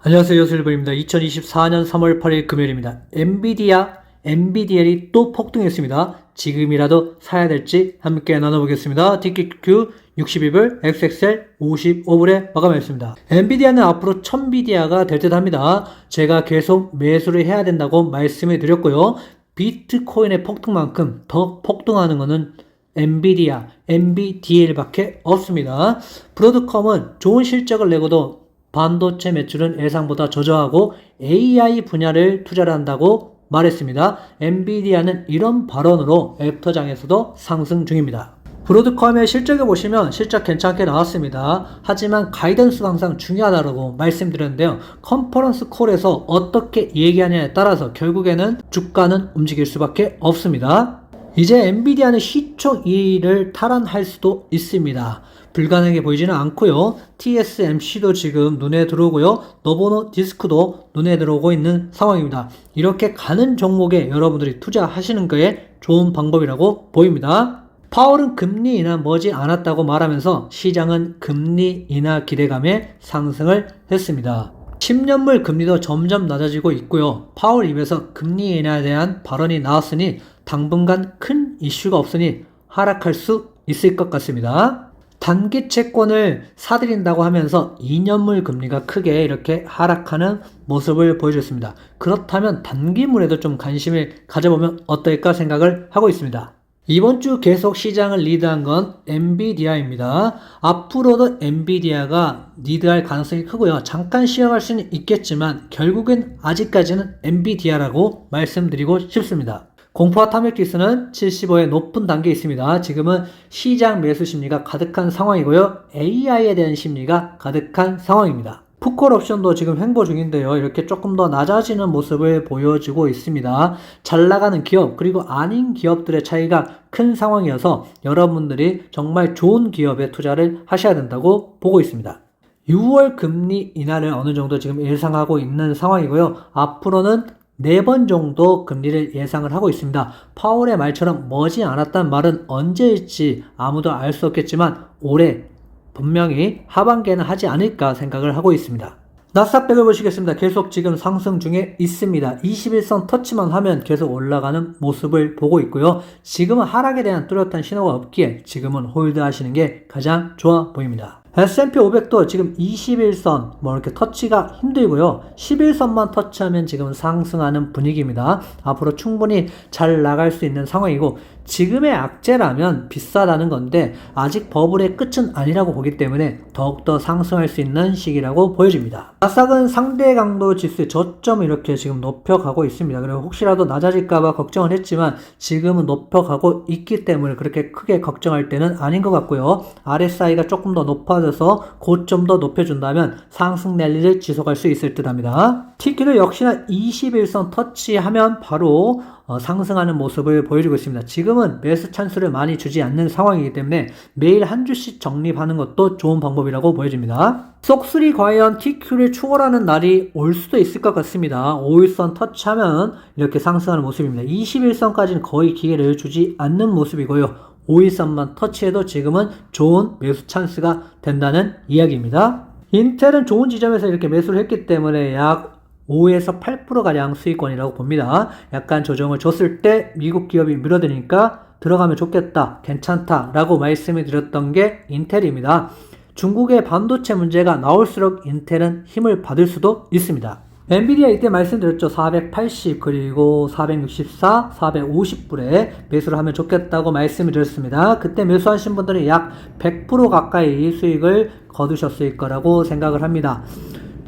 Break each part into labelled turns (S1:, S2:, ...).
S1: 안녕하세요. 요술부입니다. 2024년 3월 8일 금요일입니다. 엔비디아, 엔비디엘이 또 폭등했습니다. 지금이라도 사야 될지 함께 나눠보겠습니다. TQQ 62불, XXL 55불에 마감했습니다. 엔비디아는 앞으로 1000비디아가 될 듯 합니다. 제가 계속 매수를 해야 된다고 말씀을 드렸고요. 비트코인의 폭등만큼 더 폭등하는 것은 엔비디아, NBDL밖에 없습니다. 브로드컴은 좋은 실적을 내고도 반도체 매출은 예상보다 저조하고 AI 분야를 투자를 한다고 말했습니다. 엔비디아는 이런 발언으로 애프터장에서도 상승 중입니다. 브로드컴의 실적을 보시면 실적 괜찮게 나왔습니다. 하지만 가이던스가 항상 중요하다고 말씀드렸는데요. 컨퍼런스 콜에서 어떻게 얘기하냐에 따라서 결국에는 주가는 움직일 수밖에 없습니다. 이제 엔비디아는 시총 2위를 탈환할 수도 있습니다. 불가능해 보이지는 않고요. TSMC도 지금 눈에 들어오고요. 노보노 디스크도 눈에 들어오고 있는 상황입니다. 이렇게 가는 종목에 여러분들이 투자하시는 게 좋은 방법이라고 보입니다. 파월은 금리 인하 머지 않았다고 말하면서 시장은 금리 인하 기대감에 상승을 했습니다. 10년물 금리도 점점 낮아지고 있고요. 파월 입에서 금리 인하에 대한 발언이 나왔으니 당분간 큰 이슈가 없으니 하락할 수 있을 것 같습니다. 단기 채권을 사들인다고 하면서 2년물 금리가 크게 이렇게 하락하는 모습을 보여줬습니다. 그렇다면 단기물에도 좀 관심을 가져보면 어떨까 생각을 하고 있습니다. 이번 주 계속 시장을 리드한 건 엔비디아입니다. 앞으로도 엔비디아가 리드할 가능성이 크고요. 잠깐 쉬어갈 수는 있겠지만 결국엔 아직까지는 엔비디아라고 말씀드리고 싶습니다. 공포와 탐욕 지수는 75의 높은 단계에 있습니다. 지금은 시장 매수 심리가 가득한 상황이고요. AI에 대한 심리가 가득한 상황입니다. 푸콜 옵션도 지금 횡보 중인데요. 이렇게 조금 더 낮아지는 모습을 보여주고 있습니다. 잘 나가는 기업 그리고 아닌 기업들의 차이가 큰 상황이어서 여러분들이 정말 좋은 기업에 투자를 하셔야 된다고 보고 있습니다. 6월 금리 인하를 어느 정도 지금 예상하고 있는 상황이고요. 앞으로는 네 번 정도 금리를 예상을 하고 있습니다. 파월의 말처럼 머지 않았단 말은 언제일지 아무도 알 수 없겠지만 올해 분명히 하반기에는 하지 않을까 생각을 하고 있습니다. 나스닥백을 보시겠습니다. 계속 지금 상승 중에 있습니다. 21선 터치만 하면 계속 올라가는 모습을 보고 있고요. 지금은 하락에 대한 뚜렷한 신호가 없기에 지금은 홀드 하시는 게 가장 좋아 보입니다. S&P 500도 지금 21선 뭐 이렇게 터치가 힘들고요. 11선만 터치하면 지금 상승하는 분위기입니다. 앞으로 충분히 잘 나갈 수 있는 상황이고 지금의 악재라면 비싸다는 건데 아직 버블의 끝은 아니라고 보기 때문에 더욱더 상승할 수 있는 시기라고 보여집니다. 나스닥은 상대 강도 지수의 저점 이렇게 지금 높여가고 있습니다. 그리고 혹시라도 낮아질까봐 걱정을 했지만 지금은 높여가고 있기 때문에 그렇게 크게 걱정할 때는 아닌 것 같고요. RSI가 조금 더 높아져서 고점 더 높여준다면 상승 랠리를 지속할 수 있을 듯 합니다. TQ도 역시나 21선 터치하면 바로 어, 상승하는 모습을 보여주고 있습니다. 지금은 매수 찬스를 많이 주지 않는 상황이기 때문에 매일 한 주씩 정립하는 것도 좋은 방법이라고 보여집니다. 쏙3 과연 TQ를 추월하는 날이 올 수도 있을 것 같습니다. 5일선 터치하면 이렇게 상승하는 모습입니다. 21선까지는 거의 기회를 주지 않는 모습이고요. 5일선만 터치해도 지금은 좋은 매수 찬스가 된다는 이야기입니다. 인텔은 좋은 지점에서 이렇게 매수를 했기 때문에 약 5에서 8%가량 수익권이라고 봅니다. 약간 조정을 줬을 때 미국 기업이 밀어드니까 들어가면 좋겠다, 괜찮다 라고 말씀을 드렸던 게 인텔입니다. 중국의 반도체 문제가 나올수록 인텔은 힘을 받을 수도 있습니다. 엔비디아 이때 말씀드렸죠. 480 그리고 464, 450불에 매수를 하면 좋겠다고 말씀을 드렸습니다. 그때 매수하신 분들은 약 100% 가까이 수익을 거두셨을 거라고 생각을 합니다.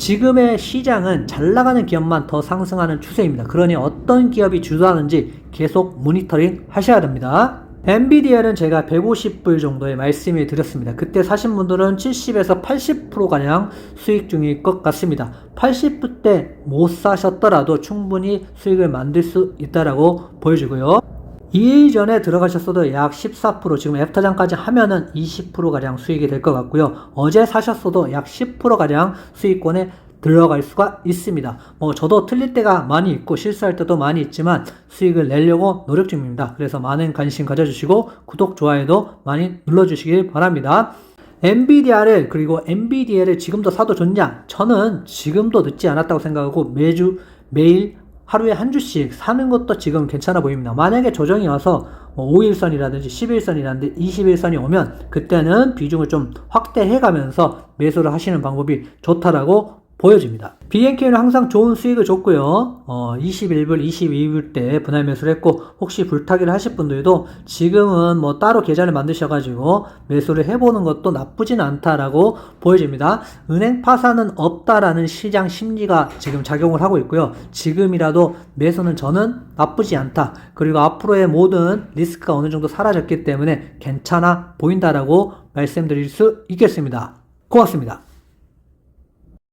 S1: 지금의 시장은 잘 나가는 기업만 더 상승하는 추세입니다. 그러니 어떤 기업이 주도하는지 계속 모니터링 하셔야 됩니다. 엔비디아는 제가 150불 정도의 말씀을 드렸습니다. 그때 사신 분들은 70에서 80%가량 수익 중일 것 같습니다. 80불 때 못 사셨더라도 충분히 수익을 만들 수 있다라고 보여주고요. 2일 전에 들어가셨어도 약 14% 지금 애프터장까지 하면은 20%가량 수익이 될 것 같고요. 어제 사셨어도 약 10%가량 수익권에 들어갈 수가 있습니다. 뭐 저도 틀릴 때가 많이 있고 실수할 때도 많이 있지만 수익을 내려고 노력 중입니다. 그래서 많은 관심 가져주시고 구독, 좋아요도 많이 눌러주시길 바랍니다. NVIDIA를 그리고 NVIDIA를 지금도 사도 좋냐? 저는 지금도 늦지 않았다고 생각하고 매주 매일 하루에 한 주씩 사는 것도 지금 괜찮아 보입니다. 만약에 조정이 와서 뭐 5일선이라든지 11선이라든지 21선이 오면 그때는 비중을 좀 확대해 가면서 매수를 하시는 방법이 좋다라고 보여집니다. BNK는 항상 좋은 수익을 줬고요. 어, 21불, 22불 때 분할 매수를 했고 혹시 불타기를 하실 분들도 지금은 뭐 따로 계좌를 만드셔가지고 매수를 해보는 것도 나쁘진 않다라고 보여집니다. 은행 파산은 없다라는 시장 심리가 지금 작용을 하고 있고요. 지금이라도 매수는 저는 나쁘지 않다. 그리고 앞으로의 모든 리스크가 어느 정도 사라졌기 때문에 괜찮아 보인다라고 말씀드릴 수 있겠습니다. 고맙습니다.